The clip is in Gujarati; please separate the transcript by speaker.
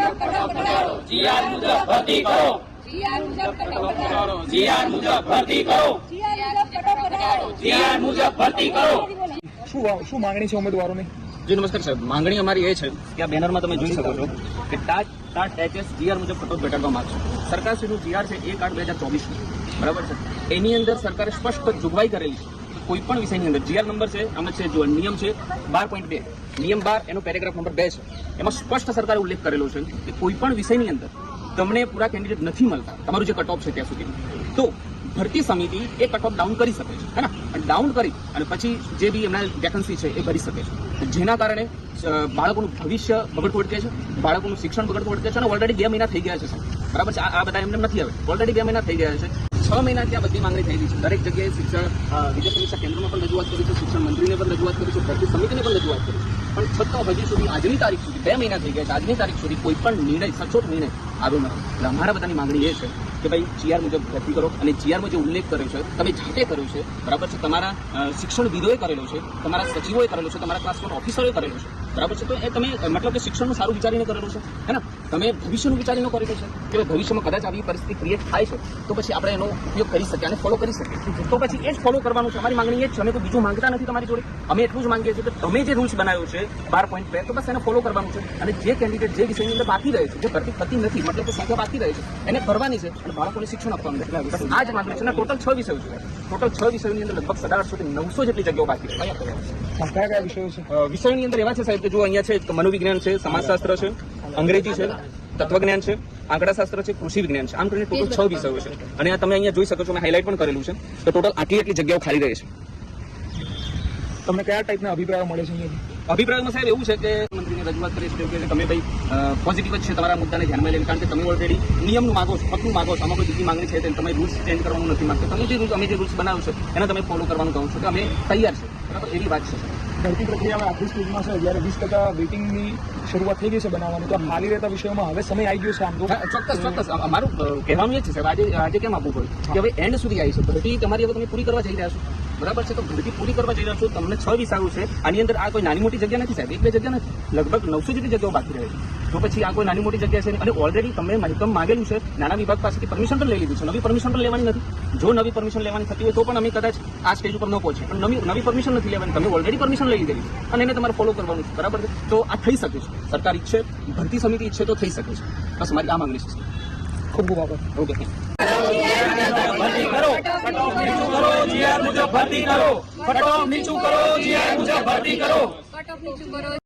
Speaker 1: જીઆર મુજબ ભરતી કરો. જીઆર મુજબ ભરતી કરો. જીઆર મુજબ ભરતી કરો.
Speaker 2: શું શું માંગણી છે ઉમેદવારોની?
Speaker 3: જી નમસ્કાર સાહેબ. માંગણી અમારી એ છે કે આ બેનરમાં તમે જોઈ શકો છો કે ટાટ ટાટ એચએસ જીઆર મુજબ કટોત ઘટાડવા માંગશે સરકારશ્રીનું જીઆર છે એક આઠ બે હજાર ચોવીસનું બરાબર છે? એની અંદર સરકારે સ્પષ્ટ જોગવાઈ કરેલી છે કોઈ પણ વિષયની અંદર જીઆર નંબર છે આમાં છે જો નિયમ છે બાર પોઈન્ટ બે. નિયમ બાર એનો પેરેગ્રાફ નંબર બે છે. એમાં સ્પષ્ટ સરકારે ઉલ્લેખ કરેલો છે કે કોઈ પણ વિષયની અંદર તમને પૂરા કેન્ડિડેટ નથી મળતા. તમારું જે કટ ઓફ છે ત્યાં સુધી. તો ભરતી સમિતિ એ કટ ઓફ ડાઉન કરી શકે છે, હે ને? ડાઉન કરી અને પછી જે બી એમના વેકન્સી છે એ ભરી શકે છે. જેના કારણે બાળકોનું ભવિષ્ય બગડતું અટકે છે, બાળકોનું શિક્ષણ બગડતું અટકે છે અને ઓલરેડી બે મહિના થઈ ગયા છે. બરાબર છે? આ બધા એમને નથી આવે. ઓલરેડી બે મહિના થઈ ગયા છે. છ મહિનાથી આ બધી માંગણી થયેલી છે. દરેક જગ્યાએ શિક્ષણ વિજય સમીક્ષા કેન્દ્રમાં પણ રજૂઆત કરી છે, શિક્ષણ મંત્રીને પણ રજૂઆત કરી છે, ભરતી સમિતિને પણ રજૂઆત કરી છે. પણ છતાં હજી સુધી, આજની તારીખ સુધી, બે મહિના થઈ ગયા છે, આજની તારીખ સુધી કોઈ પણ નિર્ણય, સચોટ નિર્ણય આવ્યો નથી. એટલે અમારા બધાની માંગણી એ છે કે ભાઈ જીઆર મુજબ ભરતી કરો અને જીઆરમાં જે ઉલ્લેખ કર્યો છે, તમે જાતે કર્યો છે, બરાબર છે? તમારા શિક્ષણવિદોએ કરેલો છે, તમારા સચિવોએ કરેલો છે, તમારા ક્લાસમાં ઓફિસરોએ કરેલો છે, બરાબર છે? તો એ તમે મતલબ કે શિક્ષણનું સારું વિચારીને કરેલું છે, હે ને? તમે ભવિષ્યનું વિચારીને કરેલું છે કે ભવિષ્યમાં કદાચ આવી પરિસ્થિતિ ક્રિએટ થાય છે, તો પછી આપણે એનો ઉપયોગ કરી શકીએ અને ફોલો કરી શકીએ. તો પછી એ જ ફોલો કરવાનું છે. અમારી માંગણી એ જ છે. અમે તો બીજું માંગતા નથી તમારી જોડે. અમે એટલું જ માંગીએ છીએ કે તમે જે રૂલ્સ બનાવ્યો છે, બાર પોઈન્ટ બે, તો બસ એને ફોલો કરવાનું છે. અને જે કેન્ડિડેટ જે વિષયની અંદર બાકી રહે છે, જે ભરતી થતી નથી, મતલબ કે સંખ્યા બાકી રહે છે, એને કરવાની છે. અને બાળકોને શિક્ષણ આપવાનું છે. આ જ માંગણી છે. અને ટોટલ છ વિષયો છે. ટોટલ છ વિષયોની અંદર લગભગ સડાસઠ સુધી નવસો જેટલી જગ્યાઓ બાકી છે. કયા કયા
Speaker 2: વિષયો છે?
Speaker 3: વિષયોની અંદર એવા છે સાહેબ કે જો અહીંયા છે મનોવિજ્ઞાન છે સમાજશાસ્ત્ર છે અંગ્રેજી છે તત્વજ્ઞાન છે આંકડાશાસ્ત્ર છે કૃષિ વિજ્ઞાન છે. આમ કરીને ટોટલ છ વિષયો છે. અને આ તમે અહીંયા જોઈ શકો છો મેં હાઇલાઇટ પણ કરેલું છે. તો ટોટલ આટલી આટલી જગ્યાઓ ખાલી રહે છે.
Speaker 2: તમને કયા ટાઈપના અભિપ્રાયો મળે છે અહીંયાથી?
Speaker 3: અભિપ્રાયમાં સાહેબ એવું છે કે મંત્રીને રજૂઆત કરી છે કે તમે ભાઈ પોઝિટિવ જ છે તમારા મુદ્દાને ધ્યાનમાં લઈને કારણ કે તમે ઓલરેડી નિયમનું માગો છો પગનું માગો છો આમાં કોઈ બીજી માંગણી છે તેને તમે રૂલ્સ ચેન્જ કરવાનું નથી માંગતા. તમે જે રૂલ્સ અમે જે રૂલ્સ બનાવ્યું છે એને તમે ફોલો કરવાનું કહો છો કે અમે તૈયાર છે બરાબર? એવી વાત છે
Speaker 2: ભરતી પ્રક્રિયા આખરી સ્ટેજમાં છે જ્યારે વીસ ટકા વેટિંગની શરૂઆત થઈ ગઈ છે બનાવવાની તો હાલી રહેતા વિષયોમાં હવે સમય આવી ગયો છે આમ તો.
Speaker 3: ચોક્કસ ચોક્કસ. અમારું કહેવાનું એ જ છે સાહેબ. આજે આજે કેમ આપવું પડે? કે હવે એન્ડ સુધી આવી છે. ભરતી તમારી હવે તમે પૂરી કરવા જઈ રહ્યા છો. બરાબર છે? તો ભરતી પૂરી કરવા જઈ રહ્યા છો. તમને છ વિષયો છે. આની અંદર આ કોઈ નાની મોટી જગ્યા નથી સાહેબ? એક બે જગ્યા નથી. લગભગ નવસો જેટલી જગ્યાઓ બાકી રહે છે. તો પછી આ કોઈ નાની મોટી જગ્યા છે અને ઓલરેડી તમે મહેકમ માંગેલું છે નાના વિભાગ પાસેથી પરમિશન પણ લઈ લીધું છે. નવી પરમિશન પણ લેવાની નથી. જો નવી પરમિશન લેવાની થતી હોય તો પણ અમે કદાચ આ સ્ટેજ ઉપર ન પહોંચે પણ નવી નવી પરમિશન નથી લેવાની. તમે ઓલરેડી પરમિશન લઈ લીધેલી છે. અને એને તમારે ફોલો કરવાનું છે. બરાબર છે? તો આ થઈ શકે છે. સરકાર ઈચ્છે ભરતી સમિતિ ઈચ્છે તો થઈ શકે છે. બસ મારી આ માંગણી છે
Speaker 2: ખૂબ ખૂબ આભાર.
Speaker 3: ઓકે
Speaker 1: કરો. જીઆર મુજબ ભરતી કરો. કટઓફ નીચું કરો, જીઆર મુજબ ભરતી કરો.
Speaker 4: કટ ઓફ નીચું કરો